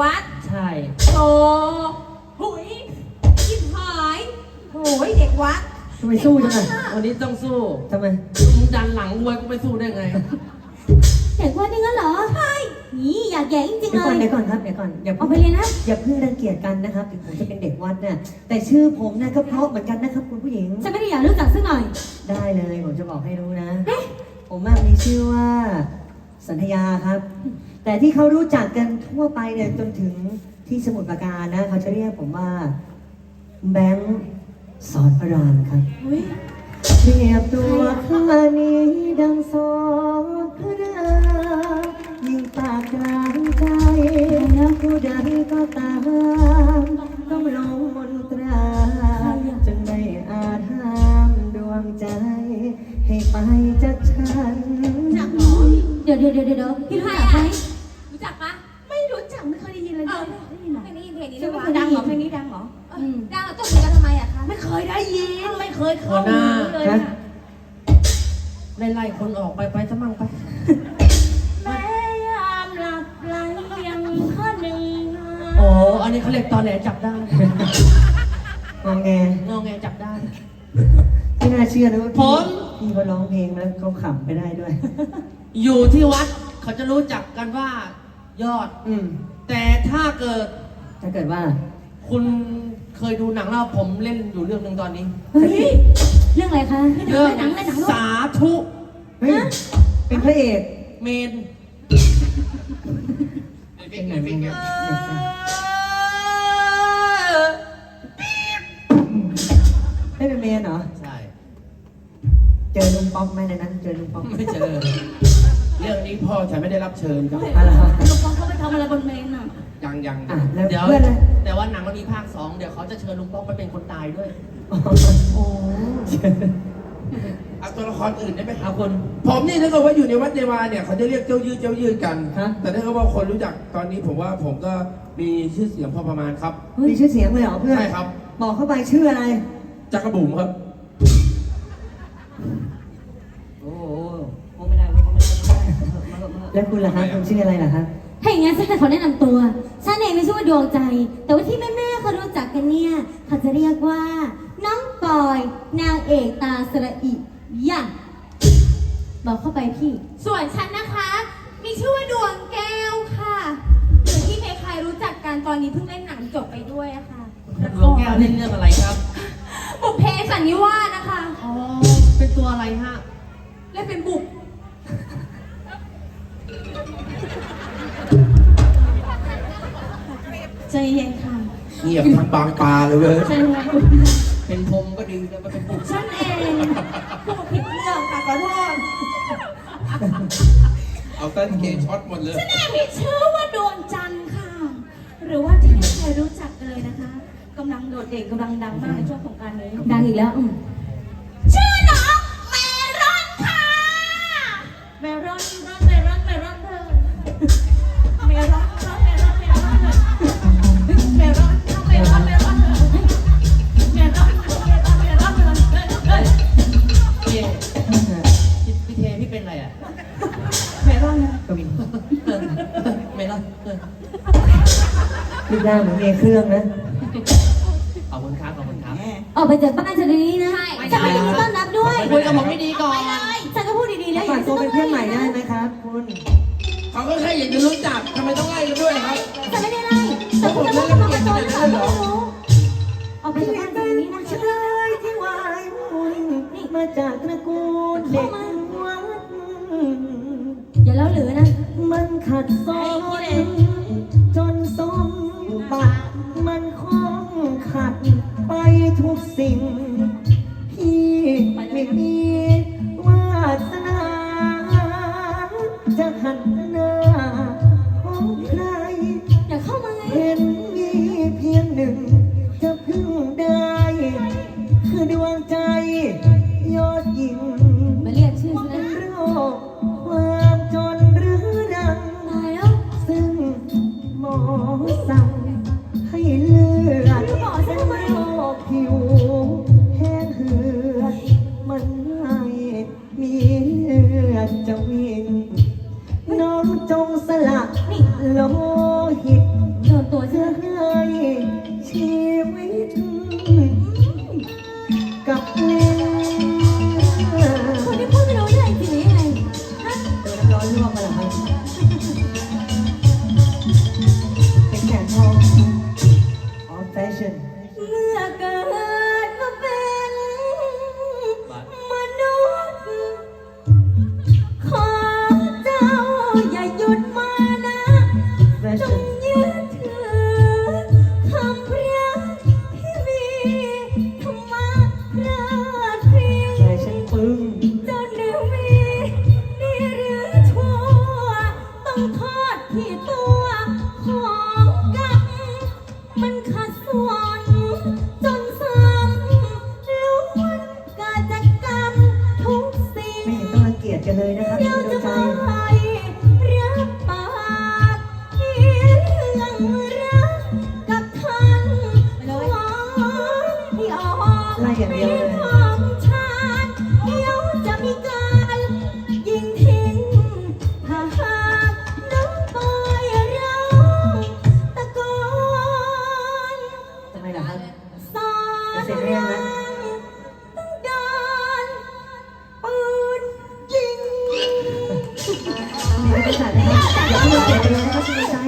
วัดใช่โธ่หุยชิบหายโอ้ยเด็กวัด ทำไมสู้จังอะวันนี้ต้องสู้ทำไม มึงดันหลังมวยกูไปสู้ได้ไง เด็กว่านี่งั้นเหรอ ใช่ นี่อยากแย่จริงเดี๋ยวๆก่อนเลเดี๋ยยวก่อนครับเดี๋ยวก่อนอย่าเอาเพิ่งไปเลยนะ อย่าเพิ่งรังเกียจกันนะครับถึงผมจะเป็นเด็กวัดน่ะแต่ชื่อผมน่ะก็เพราะเหมือนกันนะครับคุณผู้หญิงฉันไม่ได้อยากรู้จักสักหน่อย ได้เลยผมจะบอกให้รู้นะผมมากมีชื่อว่าสัญญาครับ แต่ที่เขารู้จักกันทั่วไปเนี่ยจนถึงที่สมุทรปราการนะ เขาจะเรียกผมว่า แบงค์สอนพระรามครับอุ้ยเปรียบตัวข้านี้ดังสอน เลยเออได้ยินเหรอเพลงนี้เพลงนี้ใช่ด้วยไหมวะดังเหรอเพลงนี้ดังเหรอเออดังแล้วต้องมีกันทำไมอะคะไม่เคยได้ยินไม่เคยเข้าหัวหน้าหูเลยอะไล่ไล่คนออกไปไปซะมั่งไปแม่ยามหลับไหลยังข้อหนึ่งโอ้อันนี้เขาเรียกตอนแหลจับได้งองแงงอแงจับได้ไม่น่าเชื่อนะว่าผพี่มพี่เขาร้องเพลงแล้วเขาขำไปได้ด้วย อยู่ที่วัดเขาจะรู้จักกันว่ายอด อืม แต่ถ้าเกิดถ้าเกิดว่า คุณเคยดูหนังแล้วผมเล่นอยู่เรื่องหนึ่งตอนนี้เฮ้ย เรื่องอะไรคะเรื่องสาธุเฮ้ยเป็นพระเอกเมนเป็นไงเป็นไงไม่เป็นเมนเหรอ ใช่ เจอลุงป๊อกไหมในนั้น เจอลุงป๊อกไม่เจอ เรื่องนี้พ่อฉันไม่ได้รับเชิญครับอะไรวะลูกฟองเขาไป ทำอะไรบนเมนอะ ยังยังอะแล้วเดี๋ยวเพื่อนเลยแต่ว่าหนังมันมีภาคสองเดี๋ยวเขาจะเชิญลุงป้องไปเป็นคนตายด้วย โอ้เอาตัวละครอื่นได้ไหมคเอารับคน ผมนี่ถ้าเกิดว่าอยู่ในวัดเนวาเนี่ยเขาจะเรียกเจ้ายืดเจ้ายืดกัน ฮะ แต่ถ้าเกิดว่าคนรู้จักตอนนี้ผมว่าผมก็มีชื่อเสียงพอประมาณครับ มีชื่อเสียงเลยเหรอเพื่อนใช่ครับ บอกเข้าไปชื่ออะไร จักรบุ๋มครับ โอ้โหโอ้ไม่ได้ไม่ได้ไม่ได้ แล้วคุณล่ะครับคุณชื่ออะไรล่ะครับ ถ้าอย่างงั้นฉันจะขอแนะนำตัวฉันเองไม่ชื่อว่าดวงใจ แต่ว่าที่แม่ๆเขารู้จักกันเนี่ยเขาจะเรียกว่า น้องปอย นางเอกตาสระอิยะบอกเข้าไปพี่ ส่วนฉันนะคะ มีชื่อว่าดวงแก้วค่ะหรือที่ใครๆรู้จักกันตอนนี้เพิ่งเล่นหนังจบไปด้วยอะค่ะหลวงแก้วเล่นเรื่องอะไรครับ บุพเพสันนิวาสนะคะ อ๋อ เป็นตัวอะไรฮะ เล่นเป็นบุก เย็นค่ะเงียบทั้งบางปลาเลยเว้ยใจเย็นเป็นพรหมก็ดีแต่มันเป็นปุกฉันเองพูดผิดเรื่องค่ะขอโทษเอาเต้นเกย์ช็อตหมดเลยฉันเองมีชื่อว่าดวงจันทร์ค่ะ หรือว่าที่ไม่เคยรู้จักกันเลยนะคะกำลังโดดเด่นกำลังดังมากในช่วงของกรารนี้ดังอีกแล้วอืมชื่อน้องเมรอนค่ะเมรอนรอน เมรอนเลยก็มีไม่รับเออรูปร่างเหมือนเมียเครื่องนะ ขอบคุณครับ ขอบคุณครับ ออกไปจากบ้านฉันเดี๋ยวนี้นะไม่ฉันได้ไม่ได้ต้อนรับด้วยคุยกับผมไม่ดีก่อน ฉันก็พูดดีๆแล้วฝากตัวเป็นเพื่อนใหม่ได้ไหมครับคุณเขาก็แค่อยากจะรู้จักทำไมต้องไล่กันด้วยครับ ฉันไม่ได้ไล่แต่คุณจะพูดกับมันโดนฉันไม่รู้ออกไปจากบ้านฉันเดี๋ยวนี้นะชายที่วายวุ่นมาจากตระกูลเด็ก วัดอย่าเล่าหรือนะ มันขัดซ้อนจนสมบัติมันคงขัดไปทุกสิ่ง พี่ไม่มีวาสนาจะหันหน้าของใครอย่าเข้ามาไงเห็นมีเพียงหนึ่ง จะพึ่งได้ คือดวงใจ ยอดหญิง จะวินน้องจงสละโลหิตเธอตัวเธอให้ชี Yeah. Thank you.